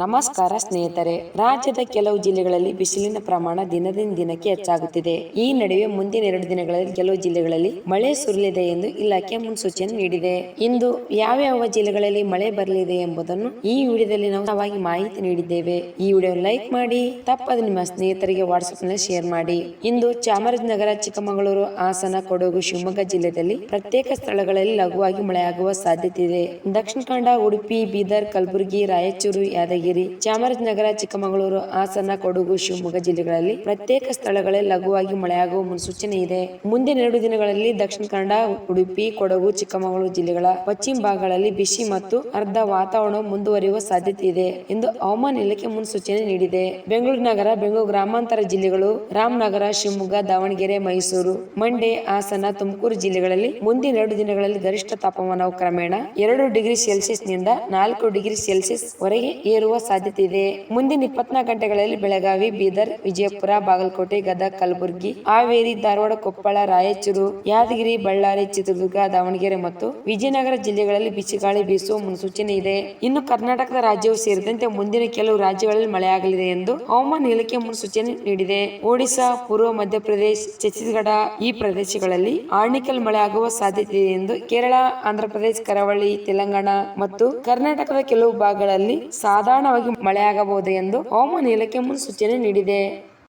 ನಮಸ್ಕಾರ ಸ್ನೇಹಿತರೆ, ರಾಜ್ಯದ ಕೆಲವು ಜಿಲ್ಲೆಗಳಲ್ಲಿ ಬಿಸಿಲಿನ ಪ್ರಮಾಣ ದಿನದಿಂದ ದಿನಕ್ಕೆ ಹೆಚ್ಚಾಗುತ್ತಿದೆ. ಈ ನಡುವೆ ಮುಂದಿನ ಎರಡು ದಿನಗಳಲ್ಲಿ ಕೆಲವು ಜಿಲ್ಲೆಗಳಲ್ಲಿ ಮಳೆ ಸುರಿಯಲಿದೆ ಎಂದು ಇಲಾಖೆ ಮುನ್ಸೂಚನೆ ನೀಡಿದೆ. ಇಂದು ಯಾವ್ಯಾವ ಜಿಲ್ಲೆಗಳಲ್ಲಿ ಮಳೆ ಬರಲಿದೆ ಎಂಬುದನ್ನು ಈ ವಿಡಿಯೋದಲ್ಲಿ ನಾವು ಮಾಹಿತಿ ನೀಡಿದ್ದೇವೆ. ಈ ವಿಡಿಯೋ ಲೈಕ್ ಮಾಡಿ, ತಪ್ಪದ ನಿಮ್ಮ ಸ್ನೇಹಿತರಿಗೆ ವಾಟ್ಸ್ಆಪ್ನಲ್ಲಿ ಶೇರ್ ಮಾಡಿ. ಇಂದು ಚಾಮರಾಜನಗರ, ಚಿಕ್ಕಮಗಳೂರು, ಹಾಸನ, ಕೊಡಗು, ಶಿವಮೊಗ್ಗ ಜಿಲ್ಲೆಯಲ್ಲಿ ಪ್ರತ್ಯೇಕ ಸ್ಥಳಗಳಲ್ಲಿ ಲಘುವಾಗಿ ಮಳೆಯಾಗುವ ಸಾಧ್ಯತೆ ಇದೆ. ದಕ್ಷಿಣ ಕನ್ನಡ, ಉಡುಪಿ, ಬೀದರ್, ಕಲಬುರಗಿ, ರಾಯಚೂರು, ಯಾದಗಿರಿ ಚಾಮರಾಜನಗರ, ಚಿಕ್ಕಮಗಳೂರು, ಹಾಸನ, ಕೊಡಗು, ಶಿವಮೊಗ್ಗ ಜಿಲ್ಲೆಗಳಲ್ಲಿ ಪ್ರತ್ಯೇಕ ಸ್ಥಳಗಳಲ್ಲಿ ಲಘುವಾಗಿ ಮಳೆಯಾಗುವ ಮುನ್ಸೂಚನೆ ಇದೆ. ಮುಂದಿನ ಎರಡು ದಿನಗಳಲ್ಲಿ ದಕ್ಷಿಣ ಕನ್ನಡ, ಉಡುಪಿ, ಕೊಡಗು, ಚಿಕ್ಕಮಗಳೂರು ಜಿಲ್ಲೆಗಳ ಪಶ್ಚಿಮ ಭಾಗಗಳಲ್ಲಿ ಬಿಸಿ ಮತ್ತು ಅರ್ಧ ವಾತಾವರಣ ಮುಂದುವರಿಯುವ ಸಾಧ್ಯತೆ ಇದೆ ಎಂದು ಹವಾಮಾನ ಇಲಾಖೆ ಮುನ್ಸೂಚನೆ ನೀಡಿದೆ. ಬೆಂಗಳೂರು ನಗರ, ಬೆಂಗಳೂರು ಗ್ರಾಮಾಂತರ ಜಿಲ್ಲೆಗಳು ರಾಮನಗರ, ಶಿವಮೊಗ್ಗ, ದಾವಣಗೆರೆ, ಮೈಸೂರು, ಮಂಡ್ಯ, ಹಾಸನ, ತುಮಕೂರು ಜಿಲ್ಲೆಗಳಲ್ಲಿ ಮುಂದಿನ ಎರಡು ದಿನಗಳಲ್ಲಿ ಗರಿಷ್ಠ ತಾಪಮಾನವು ಕ್ರಮೇಣ ಎರಡು ಡಿಗ್ರಿ ಸೆಲ್ಸಿಯಸ್ನಿಂದ ನಾಲ್ಕು ಡಿಗ್ರಿ ಸೆಲ್ಸಿಯಸ್ ವರೆಗೆ ಏರುವ ಸಾಧ್ಯತೆ ಇದೆ ಮುಂದಿನ ಇಪ್ಪತ್ನಾಲ್ಕು ಗಂಟೆಗಳಲ್ಲಿ ಬೆಳಗಾವಿ, ಬೀದರ್, ವಿಜಯಪುರ, ಬಾಗಲಕೋಟೆ, ಗದಗ, ಕಲಬುರಗಿ, ಹಾವೇರಿ, ಧಾರವಾಡ, ಕೊಪ್ಪಳ, ರಾಯಚೂರು, ಯಾದಗಿರಿ, ಬಳ್ಳಾರಿ, ಚಿತ್ರದುರ್ಗ, ದಾವಣಗೆರೆ ಮತ್ತು ವಿಜಯನಗರ ಜಿಲ್ಲೆಗಳಲ್ಲಿ ಬಿಸಿಗಾಳಿ ಬೀಸುವ ಮುನ್ಸೂಚನೆ ಇದೆ. ಇನ್ನು ಕರ್ನಾಟಕದ ರಾಜ್ಯವು ಸೇರಿದಂತೆ ಮುಂದಿನ ಕೆಲವು ರಾಜ್ಯಗಳಲ್ಲಿ ಮಳೆಯಾಗಲಿದೆ ಎಂದು ಹವಾಮಾನ ಇಲಾಖೆ ಮುನ್ಸೂಚನೆ ನೀಡಿದೆ. ಒಡಿಶಾ, ಪೂರ್ವ ಮಧ್ಯಪ್ರದೇಶ, ಛತ್ತೀಸ್ಗಢ ಈ ಪ್ರದೇಶಗಳಲ್ಲಿ ಆರ್ಣಿಕಲ್ ಮಳೆ ಆಗುವ ಸಾಧ್ಯತೆ ಇದೆ ಎಂದು ಕೇರಳ, ಆಂಧ್ರಪ್ರದೇಶ, ಕರಾವಳಿ, ತೆಲಂಗಾಣ ಮತ್ತು ಕರ್ನಾಟಕದ ಕೆಲವು ಭಾಗಗಳಲ್ಲಿ ಸಾಧಾರಣವಾಗಿ ಮಳೆಯಾಗಬಹುದು ಎಂದು ಹವಾಮಾನ ಇಲಾಖೆ ಮುನ್ಸೂಚನೆ ನೀಡಿದೆ.